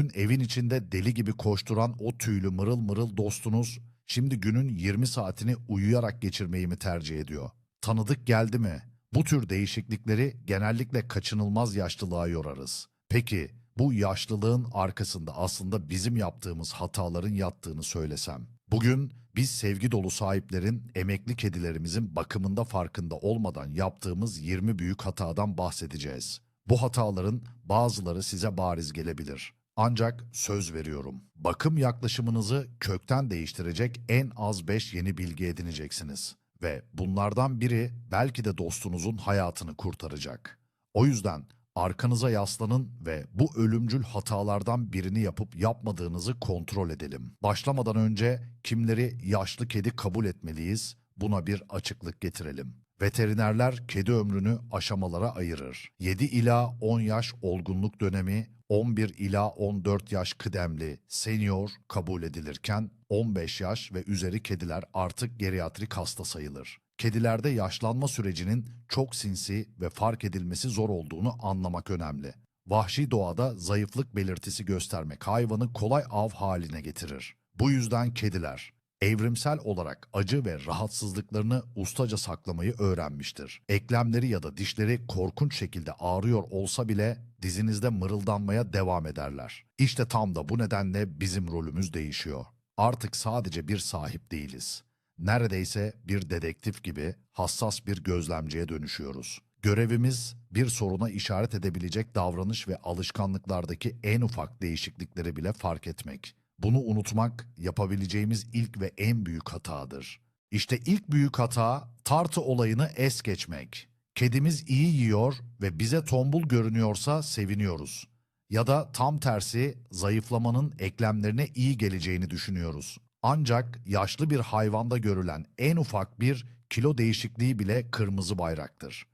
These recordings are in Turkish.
Dün evin içinde deli gibi koşturan o tüylü mırıl mırıl dostunuz şimdi günün 20 saatini uyuyarak geçirmeyi mi tercih ediyor? Tanıdık geldi mi? Bu tür değişiklikleri genellikle kaçınılmaz yaşlılığa yorarız. Peki bu yaşlılığın arkasında aslında bizim yaptığımız hataların yattığını söylesem. Bugün biz sevgi dolu sahiplerin emekli kedilerimizin bakımında farkında olmadan yaptığımız 20 büyük hatadan bahsedeceğiz. Bu hataların bazıları size bariz gelebilir. Ancak söz veriyorum. Bakım yaklaşımınızı kökten değiştirecek en az 5 yeni bilgi edineceksiniz. Ve bunlardan biri belki de dostunuzun hayatını kurtaracak. O yüzden arkanıza yaslanın ve bu ölümcül hatalardan birini yapıp yapmadığınızı kontrol edelim. Başlamadan önce kimleri yaşlı kedi kabul etmeliyiz? Buna bir açıklık getirelim. Veterinerler kedi ömrünü aşamalara ayırır. 7 ila 10 yaş olgunluk dönemi, 11 ila 14 yaş kıdemli senior kabul edilirken 15 yaş ve üzeri kediler artık geriatrik hasta sayılır. Kedilerde yaşlanma sürecinin çok sinsi ve fark edilmesi zor olduğunu anlamak önemli. Vahşi doğada zayıflık belirtisi göstermek hayvanı kolay av haline getirir. Bu yüzden kediler evrimsel olarak acı ve rahatsızlıklarını ustaca saklamayı öğrenmiştir. Eklemleri ya da dişleri korkunç şekilde ağrıyor olsa bile dizinizde mırıldanmaya devam ederler. İşte tam da bu nedenle bizim rolümüz değişiyor. Artık sadece bir sahip değiliz. Neredeyse bir dedektif gibi hassas bir gözlemciye dönüşüyoruz. Görevimiz bir soruna işaret edebilecek davranış ve alışkanlıklardaki en ufak değişiklikleri bile fark etmek. Bunu unutmak yapabileceğimiz ilk ve en büyük hatadır. İşte ilk büyük hata tartı olayını es geçmek. Kedimiz iyi yiyor ve bize tombul görünüyorsa seviniyoruz. Ya da tam tersi zayıflamanın eklemlerine iyi geleceğini düşünüyoruz. Ancak yaşlı bir hayvanda görülen en ufak bir kilo değişikliği bile kırmızı bayraktır.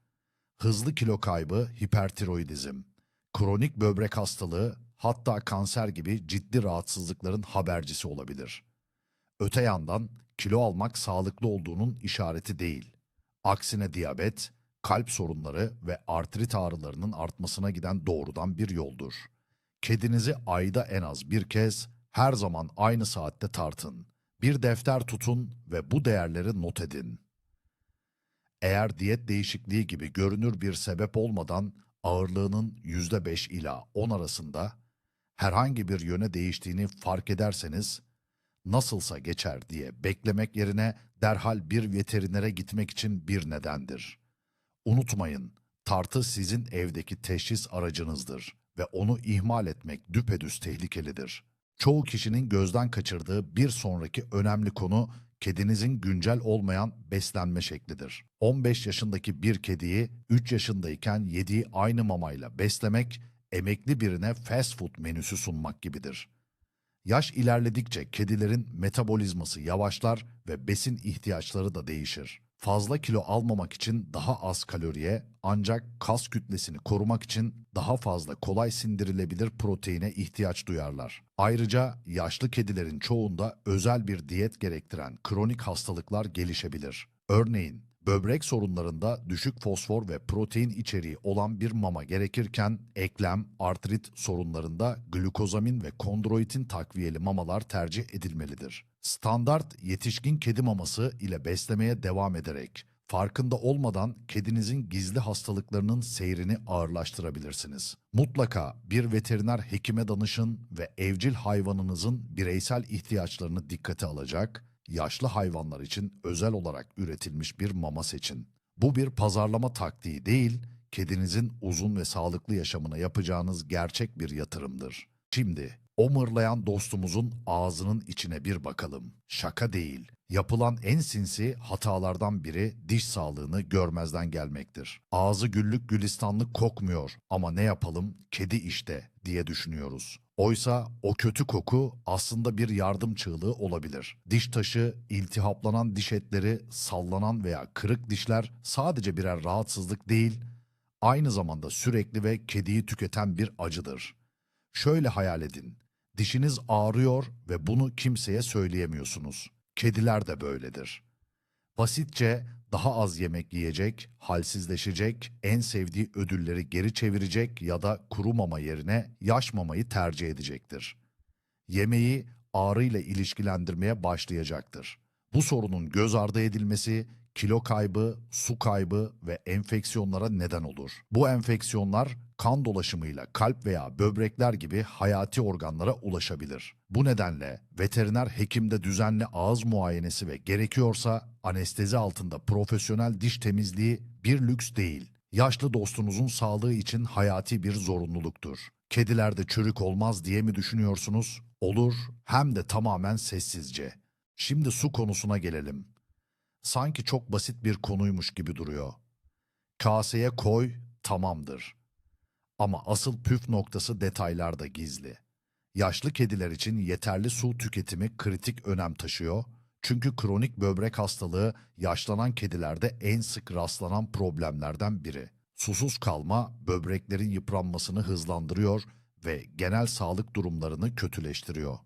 Hızlı kilo kaybı hipertiroidizm, kronik böbrek hastalığı hatta kanser gibi ciddi rahatsızlıkların habercisi olabilir. Öte yandan kilo almak sağlıklı olduğunun işareti değil. Aksine diyabet, kalp sorunları ve artrit ağrılarının artmasına giden doğrudan bir yoldur. Kedinizi ayda en az bir kez her zaman aynı saatte tartın. Bir defter tutun ve bu değerleri not edin. Eğer diyet değişikliği gibi görünür bir sebep olmadan ağırlığının %5 ila 10 arasında herhangi bir yöne değiştiğini fark ederseniz nasılsa geçer diye beklemek yerine derhal bir veterinere gitmek için bir nedendir. Unutmayın, tartı sizin evdeki teşhis aracınızdır ve onu ihmal etmek düpedüz tehlikelidir. Çoğu kişinin gözden kaçırdığı bir sonraki önemli konu kedinizin güncel olmayan beslenme şeklidir. 15 yaşındaki bir kediyi 3 yaşındayken yediği aynı mamayla beslemek emekli birine fast food menüsü sunmak gibidir. Yaş ilerledikçe kedilerin metabolizması yavaşlar ve besin ihtiyaçları da değişir. Fazla kilo almamak için daha az kaloriye ancak kas kütlesini korumak için daha fazla kolay sindirilebilir proteine ihtiyaç duyarlar. Ayrıca yaşlı kedilerin çoğunda özel bir diyet gerektiren kronik hastalıklar gelişebilir. Örneğin böbrek sorunlarında düşük fosfor ve protein içeriği olan bir mama gerekirken eklem, artrit sorunlarında glukozamin ve kondroitin takviyeli mamalar tercih edilmelidir. Standart yetişkin kedi maması ile beslemeye devam ederek farkında olmadan kedinizin gizli hastalıklarının seyrini ağırlaştırabilirsiniz. Mutlaka bir veteriner hekime danışın ve evcil hayvanınızın bireysel ihtiyaçlarını dikkate alacak, yaşlı hayvanlar için özel olarak üretilmiş bir mama seçin. Bu bir pazarlama taktiği değil, kedinizin uzun ve sağlıklı yaşamına yapacağınız gerçek bir yatırımdır. Şimdi o mırlayan dostumuzun ağzının içine bir bakalım. Şaka değil. Yapılan en sinsi hatalardan biri diş sağlığını görmezden gelmektir. Ağzı güllük gülistanlık kokmuyor ama ne yapalım kedi işte diye düşünüyoruz. Oysa o kötü koku aslında bir yardım çığlığı olabilir. Diş taşı, iltihaplanan diş etleri, sallanan veya kırık dişler sadece birer rahatsızlık değil, aynı zamanda sürekli ve kediyi tüketen bir acıdır. Şöyle hayal edin. Dişiniz ağrıyor ve bunu kimseye söyleyemiyorsunuz. Kediler de böyledir. Basitçe daha az yemek yiyecek, halsizleşecek, en sevdiği ödülleri geri çevirecek ya da kuru mama yerine yaş mamayı tercih edecektir. Yemeği ağrıyla ilişkilendirmeye başlayacaktır. Bu sorunun göz ardı edilmesi kilo kaybı, su kaybı ve enfeksiyonlara neden olur. Bu enfeksiyonlar kan dolaşımıyla kalp veya böbrekler gibi hayati organlara ulaşabilir. Bu nedenle veteriner hekimde düzenli ağız muayenesi ve gerekiyorsa anestezi altında profesyonel diş temizliği bir lüks değil. Yaşlı dostunuzun sağlığı için hayati bir zorunluluktur. Kedilerde çürük olmaz diye mi düşünüyorsunuz? Olur, hem de tamamen sessizce. Şimdi su konusuna gelelim. Sanki çok basit bir konuymuş gibi duruyor. Kaseye koy, tamamdır. Ama asıl püf noktası detaylarda gizli. Yaşlı kediler için yeterli su tüketimi kritik önem taşıyor. Çünkü kronik böbrek hastalığı yaşlanan kedilerde en sık rastlanan problemlerden biri. Susuz kalma böbreklerin yıpranmasını hızlandırıyor ve genel sağlık durumlarını kötüleştiriyor.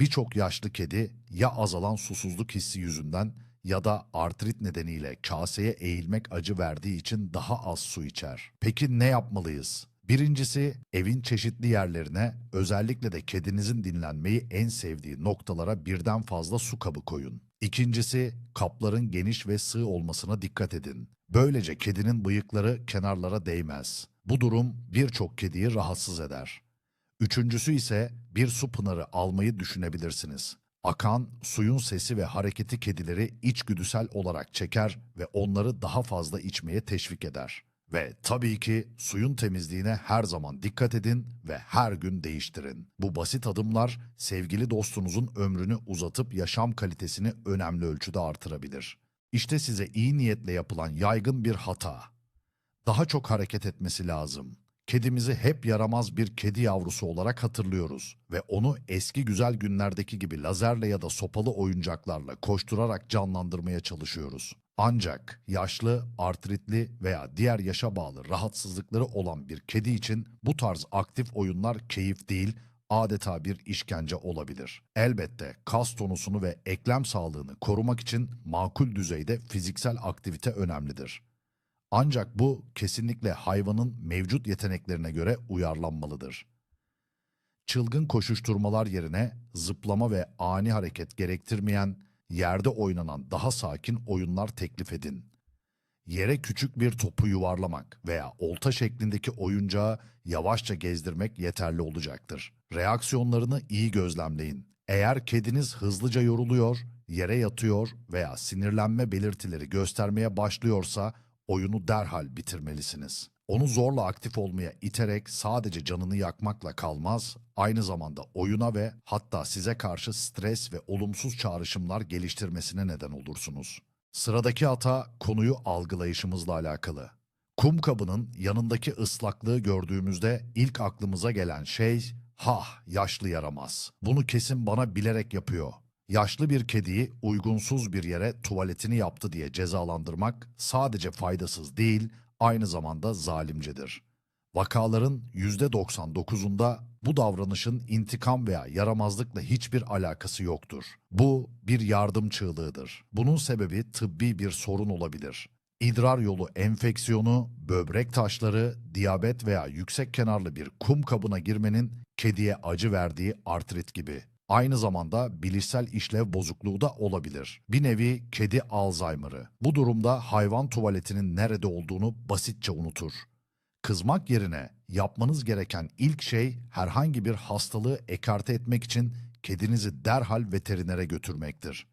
Birçok yaşlı kedi ya azalan susuzluk hissi yüzünden ya da artrit nedeniyle kaseye eğilmek acı verdiği için daha az su içer. Peki ne yapmalıyız? Birincisi evin çeşitli yerlerine özellikle de kedinizin dinlenmeyi en sevdiği noktalara birden fazla su kabı koyun. İkincisi kapların geniş ve sığ olmasına dikkat edin. Böylece kedinin bıyıkları kenarlara değmez. Bu durum birçok kediyi rahatsız eder. Üçüncüsü ise bir su pınarı almayı düşünebilirsiniz. Akan suyun sesi ve hareketi kedileri içgüdüsel olarak çeker ve onları daha fazla içmeye teşvik eder. Ve tabii ki suyun temizliğine her zaman dikkat edin ve her gün değiştirin. Bu basit adımlar sevgili dostunuzun ömrünü uzatıp yaşam kalitesini önemli ölçüde artırabilir. İşte size iyi niyetle yapılan yaygın bir hata. Daha çok hareket etmesi lazım. Kedimizi hep yaramaz bir kedi yavrusu olarak hatırlıyoruz ve onu eski güzel günlerdeki gibi lazerle ya da sopalı oyuncaklarla koşturarak canlandırmaya çalışıyoruz. Ancak yaşlı, artritli veya diğer yaşa bağlı rahatsızlıkları olan bir kedi için bu tarz aktif oyunlar keyif değil, adeta bir işkence olabilir. Elbette kas tonusunu ve eklem sağlığını korumak için makul düzeyde fiziksel aktivite önemlidir. Ancak bu kesinlikle hayvanın mevcut yeteneklerine göre uyarlanmalıdır. Çılgın koşuşturmalar yerine zıplama ve ani hareket gerektirmeyen, yerde oynanan daha sakin oyunlar teklif edin. Yere küçük bir topu yuvarlamak veya olta şeklindeki oyuncağı yavaşça gezdirmek yeterli olacaktır. Reaksiyonlarını iyi gözlemleyin. Eğer kediniz hızlıca yoruluyor, yere yatıyor veya sinirlenme belirtileri göstermeye başlıyorsa oyunu derhal bitirmelisiniz. Onu zorla aktif olmaya iterek sadece canını yakmakla kalmaz, aynı zamanda oyuna ve hatta size karşı stres ve olumsuz çağrışımlar geliştirmesine neden olursunuz. Sıradaki hata konuyu algılayışımızla alakalı. Kum kabının yanındaki ıslaklığı gördüğümüzde ilk aklımıza gelen şey, ha yaşlı yaramaz. Bunu kesin bana bilerek yapıyor. Yaşlı bir kediyi uygunsuz bir yere tuvaletini yaptı diye cezalandırmak sadece faydasız değil, aynı zamanda zalimcedir. Vakaların %99'unda bu davranışın intikam veya yaramazlıkla hiçbir alakası yoktur. Bu bir yardım çığlığıdır. Bunun sebebi tıbbi bir sorun olabilir. İdrar yolu enfeksiyonu, böbrek taşları, diyabet veya yüksek kenarlı bir kum kabına girmenin kediye acı verdiği artrit gibi. Aynı zamanda bilişsel işlev bozukluğu da olabilir. Bir nevi kedi Alzheimer'ı. Bu durumda hayvan tuvaletinin nerede olduğunu basitçe unutur. Kızmak yerine yapmanız gereken ilk şey herhangi bir hastalığı ekarte etmek için kedinizi derhal veterinere götürmektir.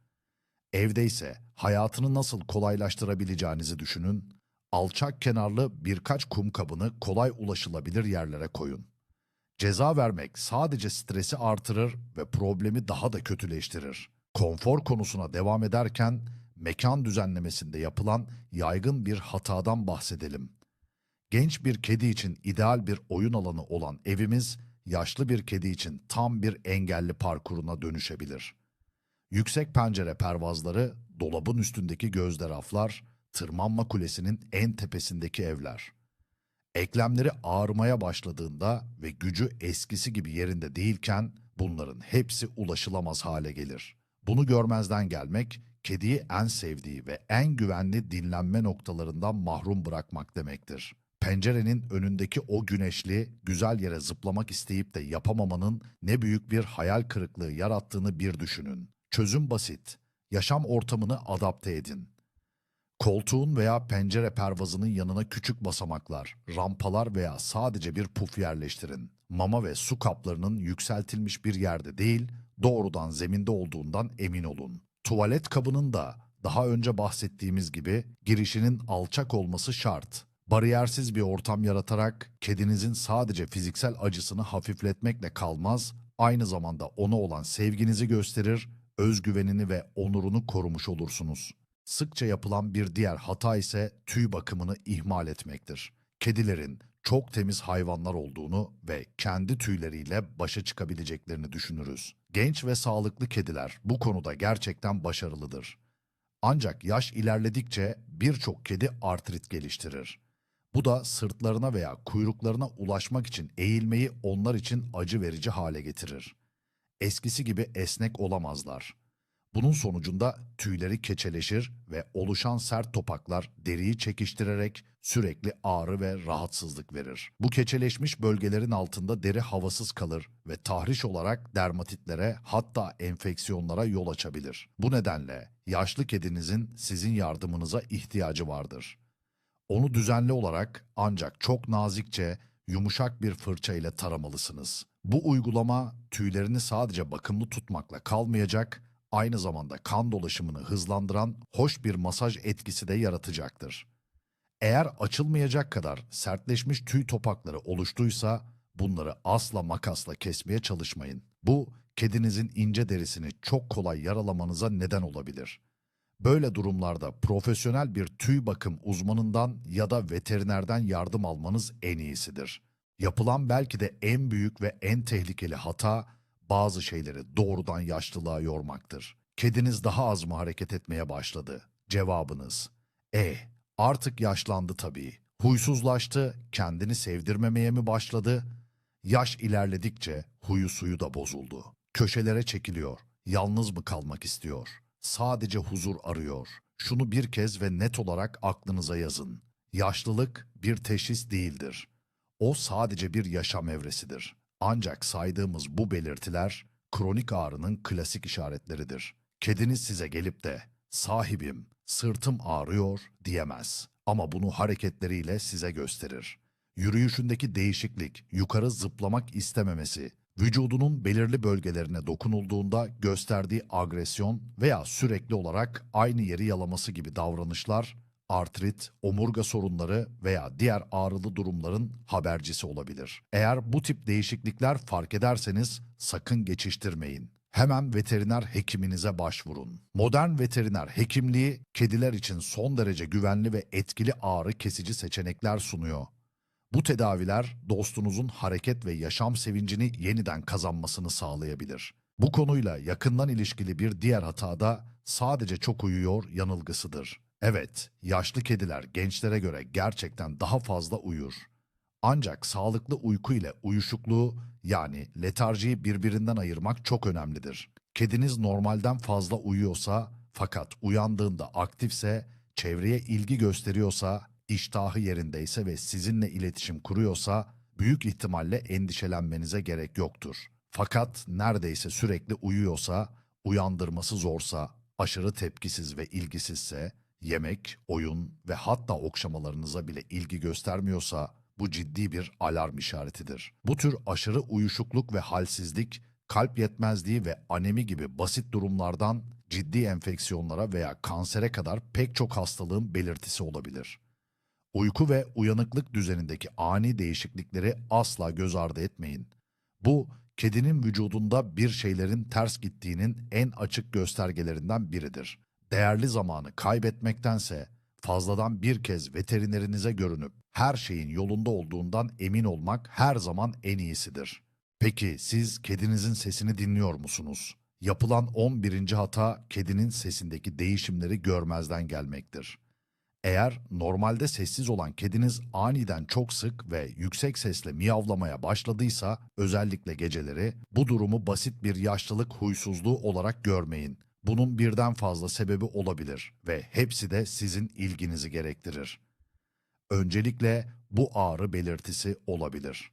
Evde ise hayatını nasıl kolaylaştırabileceğinizi düşünün. Alçak kenarlı birkaç kum kabını kolay ulaşılabilir yerlere koyun. Ceza vermek sadece stresi artırır ve problemi daha da kötüleştirir. Konfor konusuna devam ederken mekan düzenlemesinde yapılan yaygın bir hatadan bahsedelim. Genç bir kedi için ideal bir oyun alanı olan evimiz, yaşlı bir kedi için tam bir engelli parkuruna dönüşebilir. Yüksek pencere pervazları, dolabın üstündeki gözde raflar, tırmanma kulesinin en tepesindeki evler. Eklemleri ağrımaya başladığında ve gücü eskisi gibi yerinde değilken bunların hepsi ulaşılamaz hale gelir. Bunu görmezden gelmek kediyi en sevdiği ve en güvenli dinlenme noktalarından mahrum bırakmak demektir. Pencerenin önündeki o güneşli, güzel yere zıplamak isteyip de yapamamanın ne büyük bir hayal kırıklığı yarattığını bir düşünün. Çözüm basit. Yaşam ortamını adapte edin. Koltuğun veya pencere pervazının yanına küçük basamaklar, rampalar veya sadece bir puf yerleştirin. Mama ve su kaplarının yükseltilmiş bir yerde değil, doğrudan zeminde olduğundan emin olun. Tuvalet kabının da daha önce bahsettiğimiz gibi girişinin alçak olması şart. Bariyersiz bir ortam yaratarak kedinizin sadece fiziksel acısını hafifletmekle kalmaz, aynı zamanda ona olan sevginizi gösterir, özgüvenini ve onurunu korumuş olursunuz. Sıkça yapılan bir diğer hata ise tüy bakımını ihmal etmektir. Kedilerin çok temiz hayvanlar olduğunu ve kendi tüyleriyle başa çıkabileceklerini düşünürüz. Genç ve sağlıklı kediler bu konuda gerçekten başarılıdır. Ancak yaş ilerledikçe birçok kedi artrit geliştirir. Bu da sırtlarına veya kuyruklarına ulaşmak için eğilmeyi onlar için acı verici hale getirir. Eskisi gibi esnek olamazlar. Bunun sonucunda tüyleri keçeleşir ve oluşan sert topaklar deriyi çekiştirerek sürekli ağrı ve rahatsızlık verir. Bu keçeleşmiş bölgelerin altında deri havasız kalır ve tahriş olarak dermatitlere hatta enfeksiyonlara yol açabilir. Bu nedenle yaşlı kedinizin sizin yardımınıza ihtiyacı vardır. Onu düzenli olarak ancak çok nazikçe, yumuşak bir fırça ile taramalısınız. Bu uygulama tüylerini sadece bakımlı tutmakla kalmayacak, aynı zamanda kan dolaşımını hızlandıran hoş bir masaj etkisi de yaratacaktır. Eğer açılmayacak kadar sertleşmiş tüy topakları oluştuysa bunları asla makasla kesmeye çalışmayın. Bu kedinizin ince derisini çok kolay yaralamanıza neden olabilir. Böyle durumlarda profesyonel bir tüy bakım uzmanından ya da veterinerden yardım almanız en iyisidir. Yapılan belki de en büyük ve en tehlikeli hata bazı şeyleri doğrudan yaşlılığa yormaktır. Kediniz daha az mı hareket etmeye başladı? Cevabınız: E, artık yaşlandı tabii. Huysuzlaştı, kendini sevdirmemeye mi başladı? Yaş ilerledikçe huyu suyu da bozuldu. Köşelere çekiliyor, yalnız mı kalmak istiyor? Sadece huzur arıyor. Şunu bir kez ve net olarak aklınıza yazın. Yaşlılık bir teşhis değildir. O sadece bir yaşam evresidir. Ancak saydığımız bu belirtiler kronik ağrının klasik işaretleridir. Kediniz size gelip de sahibim sırtım ağrıyor diyemez ama bunu hareketleriyle size gösterir. Yürüyüşündeki değişiklik, yukarı zıplamak istememesi, vücudunun belirli bölgelerine dokunulduğunda gösterdiği agresyon veya sürekli olarak aynı yeri yalaması gibi davranışlar artrit, omurga sorunları veya diğer ağrılı durumların habercisi olabilir. Eğer bu tip değişiklikler fark ederseniz sakın geçiştirmeyin. Hemen veteriner hekiminize başvurun. Modern veteriner hekimliği kediler için son derece güvenli ve etkili ağrı kesici seçenekler sunuyor. Bu tedaviler dostunuzun hareket ve yaşam sevincini yeniden kazanmasını sağlayabilir. Bu konuyla yakından ilişkili bir diğer hata da sadece çok uyuyor yanılgısıdır. Evet, yaşlı kediler gençlere göre gerçekten daha fazla uyur. Ancak sağlıklı uyku ile uyuşukluğu yani letarjiyi birbirinden ayırmak çok önemlidir. Kediniz normalden fazla uyuyorsa fakat uyandığında aktifse, çevreye ilgi gösteriyorsa, iştahı yerindeyse ve sizinle iletişim kuruyorsa büyük ihtimalle endişelenmenize gerek yoktur. Fakat neredeyse sürekli uyuyorsa, uyandırması zorsa, aşırı tepkisiz ve ilgisizse, yemek, oyun ve hatta okşamalarınıza bile ilgi göstermiyorsa bu ciddi bir alarm işaretidir. Bu tür aşırı uyuşukluk ve halsizlik, kalp yetmezliği ve anemi gibi basit durumlardan ciddi enfeksiyonlara veya kansere kadar pek çok hastalığın belirtisi olabilir. Uyku ve uyanıklık düzenindeki ani değişiklikleri asla göz ardı etmeyin. Bu, kedinin vücudunda bir şeylerin ters gittiğinin en açık göstergelerinden biridir. Değerli zamanı kaybetmektense fazladan bir kez veterinerinize görünüp her şeyin yolunda olduğundan emin olmak her zaman en iyisidir. Peki siz kedinizin sesini dinliyor musunuz? Yapılan 11. hata kedinin sesindeki değişimleri görmezden gelmektir. Eğer normalde sessiz olan kediniz aniden çok sık ve yüksek sesle miyavlamaya başladıysa, özellikle geceleri, bu durumu basit bir yaşlılık huysuzluğu olarak görmeyin. Bunun birden fazla sebebi olabilir ve hepsi de sizin ilginizi gerektirir. Öncelikle bu ağrı belirtisi olabilir.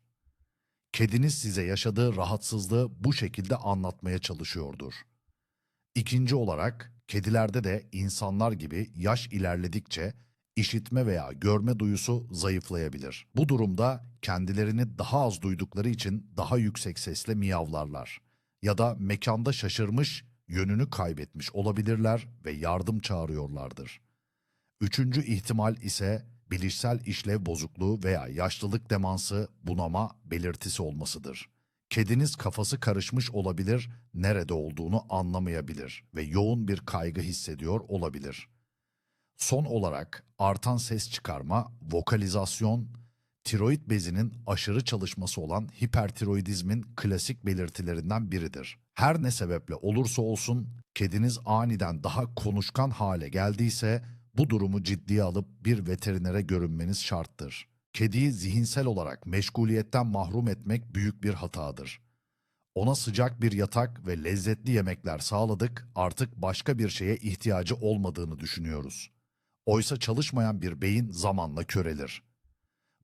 Kediniz size yaşadığı rahatsızlığı bu şekilde anlatmaya çalışıyordur. İkinci olarak kedilerde de insanlar gibi yaş ilerledikçe işitme veya görme duyusu zayıflayabilir. Bu durumda kendilerini daha az duydukları için daha yüksek sesle miyavlarlar ya da mekanda şaşırmış, yönünü kaybetmiş olabilirler ve yardım çağırıyorlardır. Üçüncü ihtimal ise bilişsel işlev bozukluğu veya yaşlılık demansı, bunama belirtisi olmasıdır. Kediniz kafası karışmış olabilir, nerede olduğunu anlamayabilir ve yoğun bir kaygı hissediyor olabilir. Son olarak artan ses çıkarma, vokalizasyon, tiroid bezinin aşırı çalışması olan hipertiroidizmin klasik belirtilerinden biridir. Her ne sebeple olursa olsun kediniz aniden daha konuşkan hale geldiyse bu durumu ciddiye alıp bir veterinere görünmeniz şarttır. Kediyi zihinsel olarak meşguliyetten mahrum etmek büyük bir hatadır. Ona sıcak bir yatak ve lezzetli yemekler sağladık, artık başka bir şeye ihtiyacı olmadığını düşünüyoruz. Oysa çalışmayan bir beyin zamanla körelir.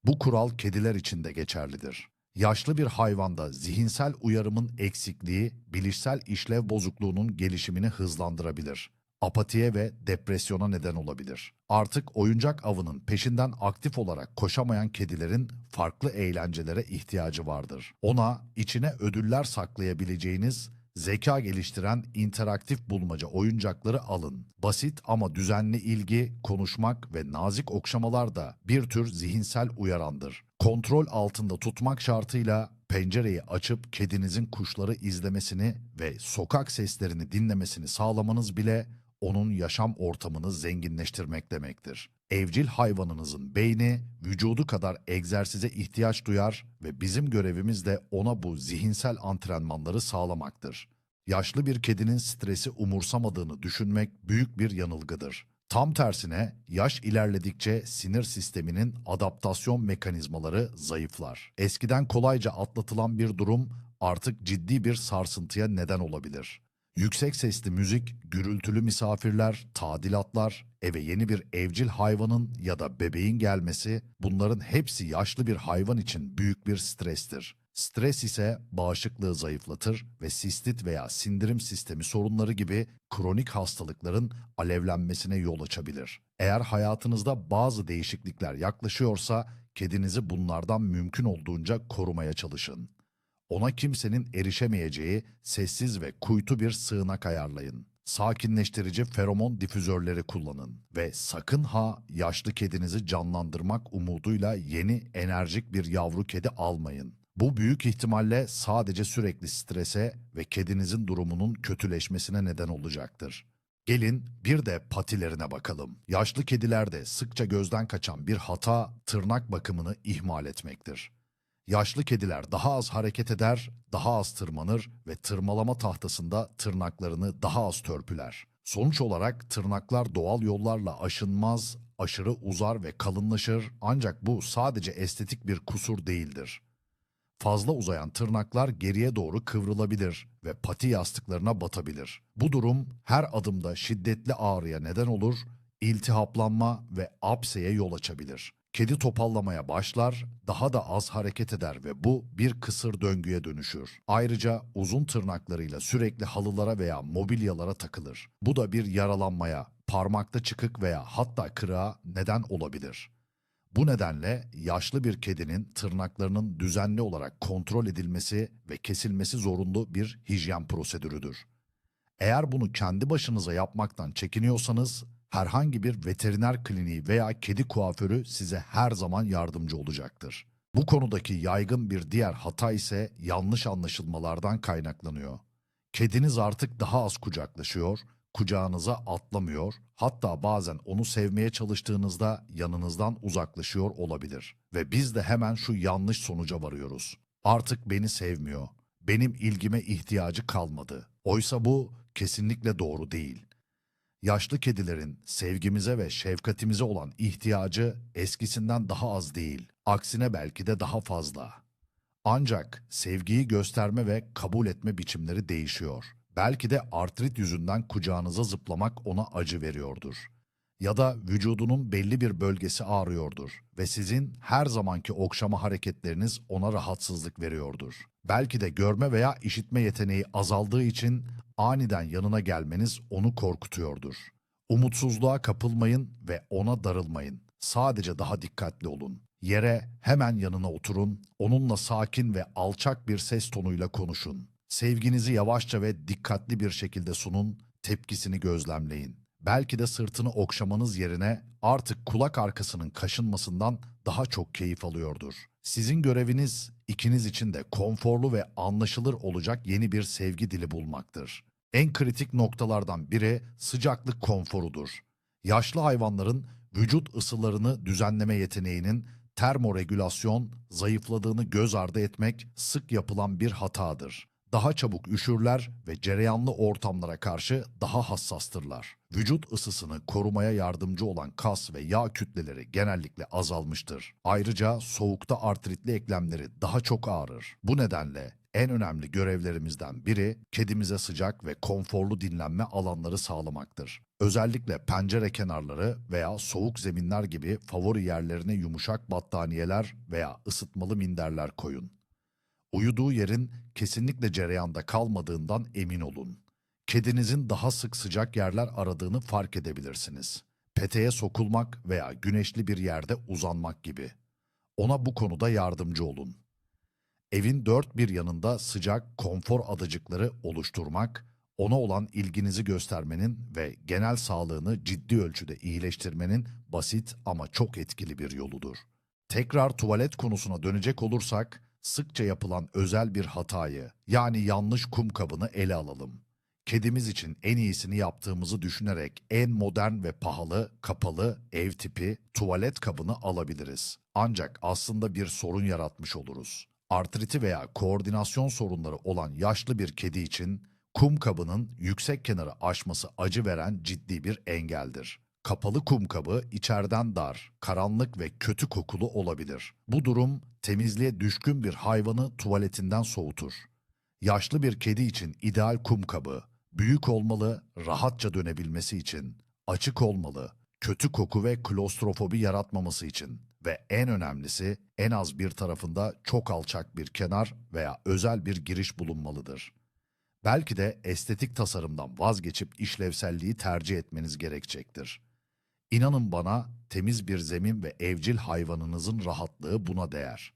Bu kural kediler için de geçerlidir. Yaşlı bir hayvanda zihinsel uyarımın eksikliği, bilişsel işlev bozukluğunun gelişimini hızlandırabilir. Apatiye ve depresyona neden olabilir. Artık oyuncak avının peşinden aktif olarak koşamayan kedilerin farklı eğlencelere ihtiyacı vardır. Ona içine ödüller saklayabileceğiniz zeka geliştiren interaktif bulmaca oyuncakları alın. Basit ama düzenli ilgi, konuşmak ve nazik okşamalar da bir tür zihinsel uyarandır. Kontrol altında tutmak şartıyla pencereyi açıp kedinizin kuşları izlemesini ve sokak seslerini dinlemesini sağlamanız bile onun yaşam ortamını zenginleştirmek demektir. Evcil hayvanınızın beyni vücudu kadar egzersize ihtiyaç duyar ve bizim görevimiz de ona bu zihinsel antrenmanları sağlamaktır. Yaşlı bir kedinin stresi umursamadığını düşünmek büyük bir yanılgıdır. Tam tersine yaş ilerledikçe sinir sisteminin adaptasyon mekanizmaları zayıflar. Eskiden kolayca atlatılan bir durum artık ciddi bir sarsıntıya neden olabilir. Yüksek sesli müzik, gürültülü misafirler, tadilatlar, eve yeni bir evcil hayvanın ya da bebeğin gelmesi bunların hepsi yaşlı bir hayvan için büyük bir strestir. Stres ise bağışıklığı zayıflatır ve sistit veya sindirim sistemi sorunları gibi kronik hastalıkların alevlenmesine yol açabilir. Eğer hayatınızda bazı değişiklikler yaklaşıyorsa kedinizi bunlardan mümkün olduğunca korumaya çalışın. Ona kimsenin erişemeyeceği sessiz ve kuytu bir sığınak ayarlayın. Sakinleştirici feromon difüzörleri kullanın ve sakın ha yaşlı kedinizi canlandırmak umuduyla yeni enerjik bir yavru kedi almayın. Bu büyük ihtimalle sadece sürekli strese ve kedinizin durumunun kötüleşmesine neden olacaktır. Gelin bir de patilerine bakalım. Yaşlı kedilerde sıkça gözden kaçan bir hata tırnak bakımını ihmal etmektir. Yaşlı kediler daha az hareket eder, daha az tırmanır ve tırmalama tahtasında tırnaklarını daha az törpüler. Sonuç olarak tırnaklar doğal yollarla aşınmaz, aşırı uzar ve kalınlaşır ancak bu sadece estetik bir kusur değildir. Fazla uzayan tırnaklar geriye doğru kıvrılabilir ve pati yastıklarına batabilir. Bu durum her adımda şiddetli ağrıya neden olur, iltihaplanma ve apseye yol açabilir. Kedi topallamaya başlar, daha da az hareket eder ve bu bir kısır döngüye dönüşür. Ayrıca uzun tırnaklarıyla sürekli halılara veya mobilyalara takılır. Bu da bir yaralanmaya, parmakta çıkık veya hatta kırığa neden olabilir. Bu nedenle yaşlı bir kedinin tırnaklarının düzenli olarak kontrol edilmesi ve kesilmesi zorunlu bir hijyen prosedürüdür. Eğer bunu kendi başınıza yapmaktan çekiniyorsanız herhangi bir veteriner kliniği veya kedi kuaförü size her zaman yardımcı olacaktır. Bu konudaki yaygın bir diğer hata ise yanlış anlaşılmalardan kaynaklanıyor. Kediniz artık daha az kucaklaşıyor, kucağınıza atlamıyor, hatta bazen onu sevmeye çalıştığınızda yanınızdan uzaklaşıyor olabilir. Ve biz de hemen şu yanlış sonuca varıyoruz. Artık beni sevmiyor. Benim ilgime ihtiyacı kalmadı. Oysa bu kesinlikle doğru değil. Yaşlı kedilerin sevgimize ve şefkatimize olan ihtiyacı eskisinden daha az değil, aksine belki de daha fazla. Ancak sevgiyi gösterme ve kabul etme biçimleri değişiyor. Belki de artrit yüzünden kucağınıza zıplamak ona acı veriyordur. Ya da vücudunun belli bir bölgesi ağrıyordur ve sizin her zamanki okşama hareketleriniz ona rahatsızlık veriyordur. Belki de görme veya işitme yeteneği azaldığı için aniden yanına gelmeniz onu korkutuyordur. Umutsuzluğa kapılmayın ve ona darılmayın. Sadece daha dikkatli olun. Yere hemen yanına oturun, onunla sakin ve alçak bir ses tonuyla konuşun. Sevginizi yavaşça ve dikkatli bir şekilde sunun, tepkisini gözlemleyin. Belki de sırtını okşamanız yerine artık kulak arkasının kaşınmasından daha çok keyif alıyordur. Sizin göreviniz ikiniz için de konforlu ve anlaşılır olacak yeni bir sevgi dili bulmaktır. En kritik noktalardan biri sıcaklık konforudur. Yaşlı hayvanların vücut ısılarını düzenleme yeteneğinin termoregülasyon zayıfladığını göz ardı etmek sık yapılan bir hatadır. Daha çabuk üşürler ve cereyanlı ortamlara karşı daha hassastırlar. Vücut ısısını korumaya yardımcı olan kas ve yağ kütleleri genellikle azalmıştır. Ayrıca soğukta artritli eklemleri daha çok ağrır. Bu nedenle en önemli görevlerimizden biri kedimize sıcak ve konforlu dinlenme alanları sağlamaktır. Özellikle pencere kenarları veya soğuk zeminler gibi favori yerlerine yumuşak battaniyeler veya ısıtmalı minderler koyun. Uyuduğu yerin kesinlikle cereyanda kalmadığından emin olun. Kedinizin daha sık sıcak yerler aradığını fark edebilirsiniz. Peteğe sokulmak veya güneşli bir yerde uzanmak gibi. Ona bu konuda yardımcı olun. Evin dört bir yanında sıcak konfor adacıkları oluşturmak, ona olan ilginizi göstermenin ve genel sağlığını ciddi ölçüde iyileştirmenin basit ama çok etkili bir yoludur. Tekrar tuvalet konusuna dönecek olursak, sıkça yapılan özel bir hatayı, yani yanlış kum kabını ele alalım. Kedimiz için en iyisini yaptığımızı düşünerek en modern ve pahalı, kapalı, ev tipi tuvalet kabını alabiliriz. Ancak aslında bir sorun yaratmış oluruz. Artriti veya koordinasyon sorunları olan yaşlı bir kedi için kum kabının yüksek kenarı aşması acı veren ciddi bir engeldir. Kapalı kum kabı içeriden dar, karanlık ve kötü kokulu olabilir. Bu durum temizliğe düşkün bir hayvanı tuvaletinden soğutur. Yaşlı bir kedi için ideal kum kabı, büyük olmalı, rahatça dönebilmesi için, açık olmalı, kötü koku ve klostrofobi yaratmaması için ve en önemlisi en az bir tarafında çok alçak bir kenar veya özel bir giriş bulunmalıdır. Belki de estetik tasarımdan vazgeçip işlevselliği tercih etmeniz gerekecektir. İnanın bana temiz bir zemin ve evcil hayvanınızın rahatlığı buna değer.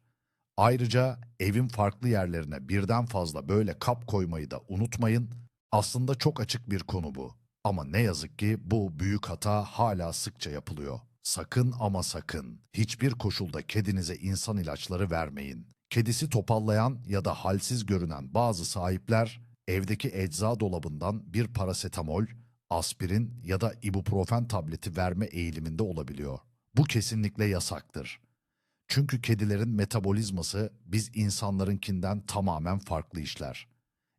Ayrıca evin farklı yerlerine birden fazla böyle kap koymayı da unutmayın. Aslında çok açık bir konu bu. Ama ne yazık ki bu büyük hata hala sıkça yapılıyor. Sakın ama sakın hiçbir koşulda kedinize insan ilaçları vermeyin. Kedisi topallayan ya da halsiz görünen bazı sahipler evdeki ecza dolabından bir parasetamol, aspirin ya da ibuprofen tableti verme eğiliminde olabiliyor. Bu kesinlikle yasaktır. Çünkü kedilerin metabolizması biz insanlarınkinden tamamen farklı işler.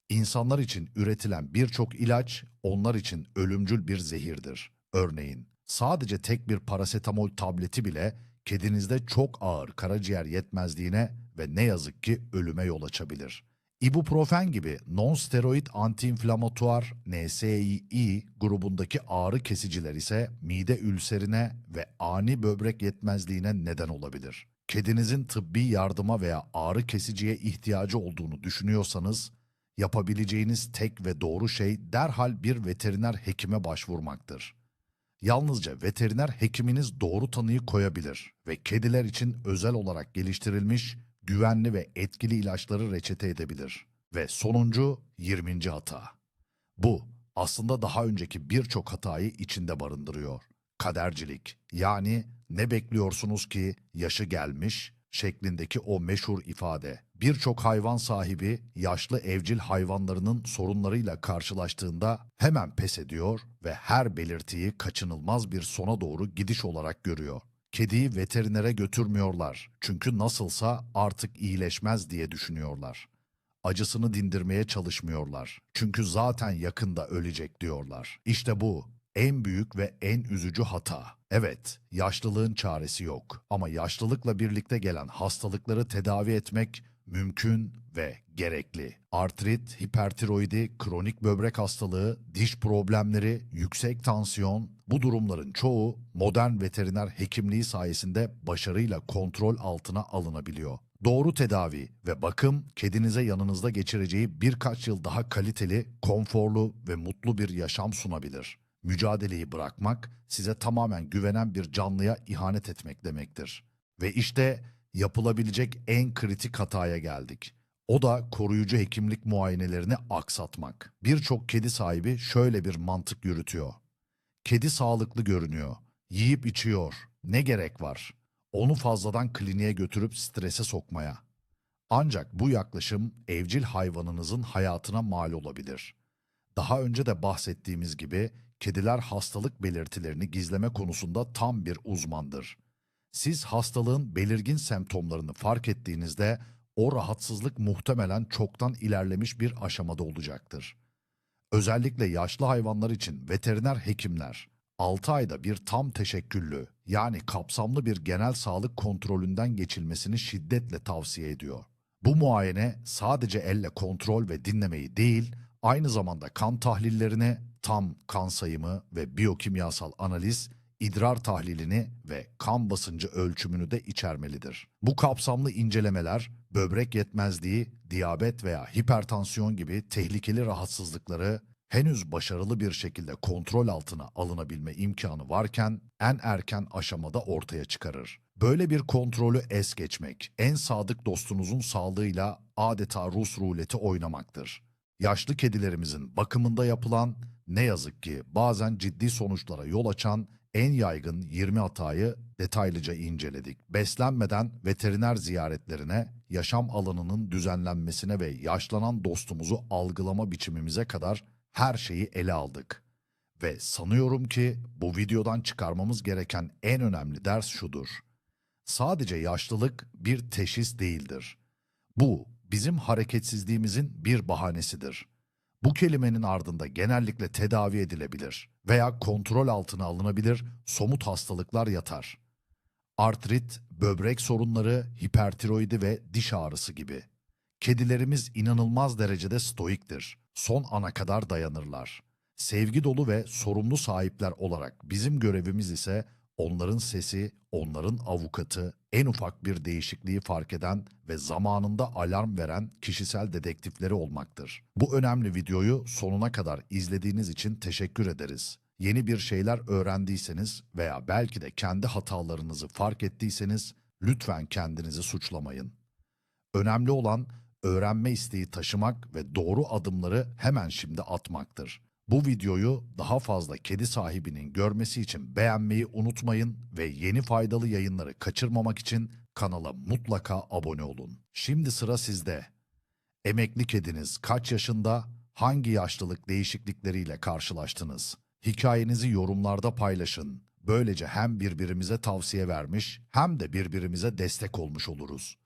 İnsanlar için üretilen birçok ilaç onlar için ölümcül bir zehirdir. Örneğin sadece tek bir parasetamol tableti bile kedinizde çok ağır karaciğer yetmezliğine ve ne yazık ki ölüme yol açabilir. İbuprofen gibi non-steroid antiinflamatuar NSAID grubundaki ağrı kesiciler ise mide ülserine ve ani böbrek yetmezliğine neden olabilir. Kedinizin tıbbi yardıma veya ağrı kesiciye ihtiyacı olduğunu düşünüyorsanız yapabileceğiniz tek ve doğru şey derhal bir veteriner hekime başvurmaktır. Yalnızca veteriner hekiminiz doğru tanıyı koyabilir ve kediler için özel olarak geliştirilmiş güvenli ve etkili ilaçları reçete edebilir. Ve sonuncu 20. hata. Bu aslında daha önceki birçok hatayı içinde barındırıyor. Kadercilik yani ne bekliyorsunuz ki yaşı gelmiş şeklindeki o meşhur ifade. Birçok hayvan sahibi yaşlı evcil hayvanlarının sorunlarıyla karşılaştığında hemen pes ediyor ve her belirtiyi kaçınılmaz bir sona doğru gidiş olarak görüyor. Kediyi veterinere götürmüyorlar çünkü nasılsa artık iyileşmez diye düşünüyorlar. Acısını dindirmeye çalışmıyorlar çünkü zaten yakında ölecek diyorlar. İşte bu en büyük ve en üzücü hata. Evet, yaşlılığın çaresi yok ama yaşlılıkla birlikte gelen hastalıkları tedavi etmek mümkün ve gerekli. Artrit, hipertiroidi, kronik böbrek hastalığı, diş problemleri, yüksek tansiyon bu durumların çoğu modern veteriner hekimliği sayesinde başarıyla kontrol altına alınabiliyor. Doğru tedavi ve bakım kedinize yanınızda geçireceği birkaç yıl daha kaliteli, konforlu ve mutlu bir yaşam sunabilir. Mücadeleyi bırakmak size tamamen güvenen bir canlıya ihanet etmek demektir. Ve işte yapılabilecek en kritik hataya geldik. O da koruyucu hekimlik muayenelerini aksatmak. Birçok kedi sahibi şöyle bir mantık yürütüyor. Kedi sağlıklı görünüyor, yiyip içiyor, ne gerek var? Onu fazladan kliniğe götürüp strese sokmaya. Ancak bu yaklaşım evcil hayvanınızın hayatına mal olabilir. Daha önce de bahsettiğimiz gibi kediler hastalık belirtilerini gizleme konusunda tam bir uzmandır. Siz hastalığın belirgin semptomlarını fark ettiğinizde o rahatsızlık muhtemelen çoktan ilerlemiş bir aşamada olacaktır. Özellikle yaşlı hayvanlar için veteriner hekimler 6 ayda bir tam teşekküllü yani kapsamlı bir genel sağlık kontrolünden geçilmesini şiddetle tavsiye ediyor. Bu muayene sadece elle kontrol ve dinlemeyi değil, aynı zamanda kan tahlillerini, tam kan sayımı ve biyokimyasal analiz, idrar tahlilini ve kan basıncı ölçümünü de içermelidir. Bu kapsamlı incelemeler böbrek yetmezliği, diyabet veya hipertansiyon gibi tehlikeli rahatsızlıkları henüz başarılı bir şekilde kontrol altına alınabilme imkanı varken en erken aşamada ortaya çıkarır. Böyle bir kontrolü es geçmek, en sadık dostunuzun sağlığıyla adeta Rus ruleti oynamaktır. Yaşlı kedilerimizin bakımında yapılan, ne yazık ki bazen ciddi sonuçlara yol açan en yaygın 20 hatayı detaylıca inceledik. Beslenmeden veteriner ziyaretlerine, yaşam alanının düzenlenmesine ve yaşlanan dostumuzu algılama biçimimize kadar her şeyi ele aldık. Ve sanıyorum ki bu videodan çıkarmamız gereken en önemli ders şudur. Sadece yaşlılık bir teşhis değildir. Bu bizim hareketsizliğimizin bir bahanesidir. Bu kelimenin ardında genellikle tedavi edilebilir veya kontrol altına alınabilir somut hastalıklar yatar. Artrit, böbrek sorunları, hipertiroidi ve diş ağrısı gibi. Kedilerimiz inanılmaz derecede stoiktir. Son ana kadar dayanırlar. Sevgi dolu ve sorumlu sahipler olarak bizim görevimiz ise onların sesi, onların avukatı, en ufak bir değişikliği fark eden ve zamanında alarm veren kişisel dedektifleri olmaktır. Bu önemli videoyu sonuna kadar izlediğiniz için teşekkür ederiz. Yeni bir şeyler öğrendiyseniz veya belki de kendi hatalarınızı fark ettiyseniz lütfen kendinizi suçlamayın. Önemli olan öğrenme isteği taşımak ve doğru adımları hemen şimdi atmaktır. Bu videoyu daha fazla kedi sahibinin görmesi için beğenmeyi unutmayın ve yeni faydalı yayınları kaçırmamak için kanala mutlaka abone olun. Şimdi sıra sizde. Emekli kediniz kaç yaşında, hangi yaşlılık değişiklikleriyle karşılaştınız? Hikayenizi yorumlarda paylaşın. Böylece hem birbirimize tavsiye vermiş hem de birbirimize destek olmuş oluruz.